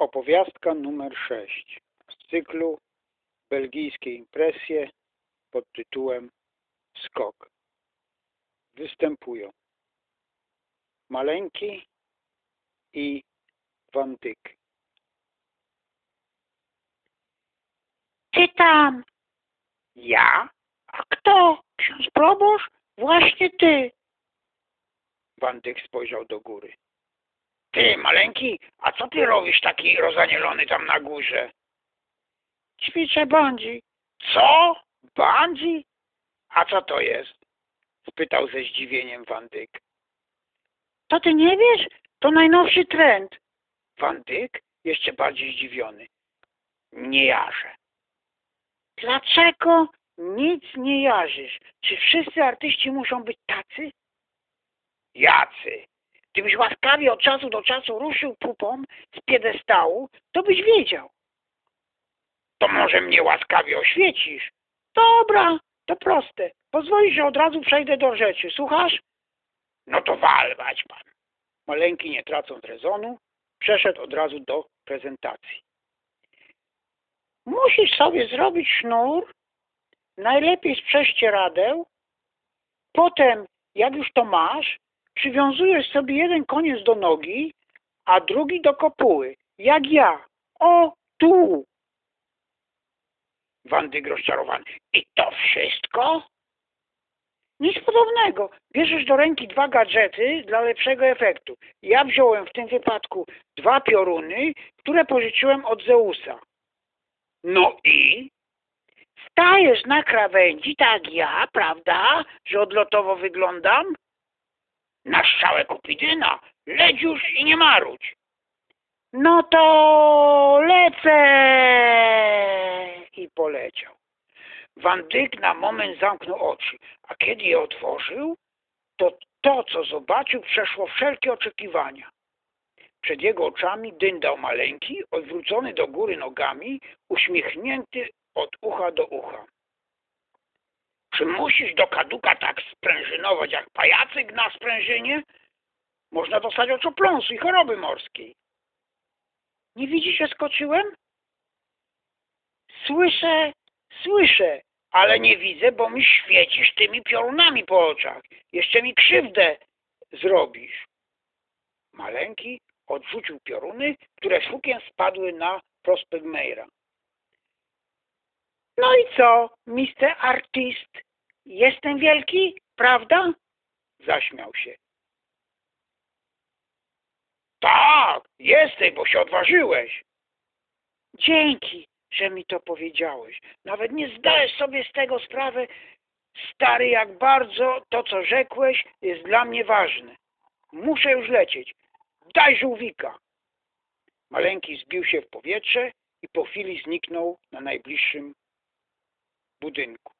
Opowiastka numer 6 z cyklu Belgijskie impresje pod tytułem Skok. Występują Maleńki i Van Dyck. Ty tam! Ja? A kto? Ksiądz proboszcz? Właśnie ty. Van Dyck spojrzał do góry. Ty, maleńki, a co ty robisz taki rozanielony tam na górze? Ćwiczę bandzi. Co? Bandzi? A co to jest? Spytał ze zdziwieniem Van Dyck. To ty nie wiesz? To najnowszy trend. Van Dyck jeszcze bardziej zdziwiony. Nie jarzę. Dlaczego nic nie jarzysz? Czy wszyscy artyści muszą być tacy? Jacy? Gdybyś łaskawie od czasu do czasu ruszył pupą z piedestału, to byś wiedział. To może mnie łaskawie oświecisz? Dobra, to proste. Pozwolisz, że od razu przejdę do rzeczy. Słuchasz? No to walwać pan. Maleńki, nie tracąc rezonu, przeszedł od razu do prezentacji. Musisz sobie zrobić sznur, najlepiej z prześcieradeł. Potem, jak już to masz, przywiązujesz sobie jeden koniec do nogi, a drugi do kopuły. Jak ja. O, tu. Wandyk rozczarowany. I to wszystko? Nic podobnego. Bierzesz do ręki dwa gadżety dla lepszego efektu. Ja wziąłem w tym wypadku dwa pioruny, które pożyczyłem od Zeusa. No i? Stajesz na krawędzi, tak ja, prawda, że odlotowo wyglądam? Na strzałę Kupidyna. Leć już i nie marudź. No to lecę! I poleciał. Van Dyck na moment zamknął oczy, a kiedy je otworzył, to to, co zobaczył, przeszło wszelkie oczekiwania. Przed jego oczami dyndał maleńki, odwrócony do góry nogami, uśmiechnięty od ucha do ucha. Czy musisz do kaduka tak sprężynować jak pajacyk na sprężynie? Można dostać oczopląsu i choroby morskiej. Nie widzisz, że skoczyłem? Słyszę, słyszę, Ale nie widzę, bo mi świecisz tymi piorunami po oczach. Jeszcze mi krzywdę zrobisz. Maleńki odrzucił pioruny, które z hukiem spadły na prospekt Meira. No i co, mister artist? Jestem wielki, prawda? Zaśmiał się. Tak, jesteś, bo się odważyłeś. Dzięki, że mi to powiedziałeś. Nawet nie zdajesz sobie z tego sprawy, stary, jak bardzo to, co rzekłeś, jest dla mnie ważne. Muszę już lecieć. Daj żółwika. Maleńki zbił się w powietrze i po chwili zniknął na najbliższym budynku.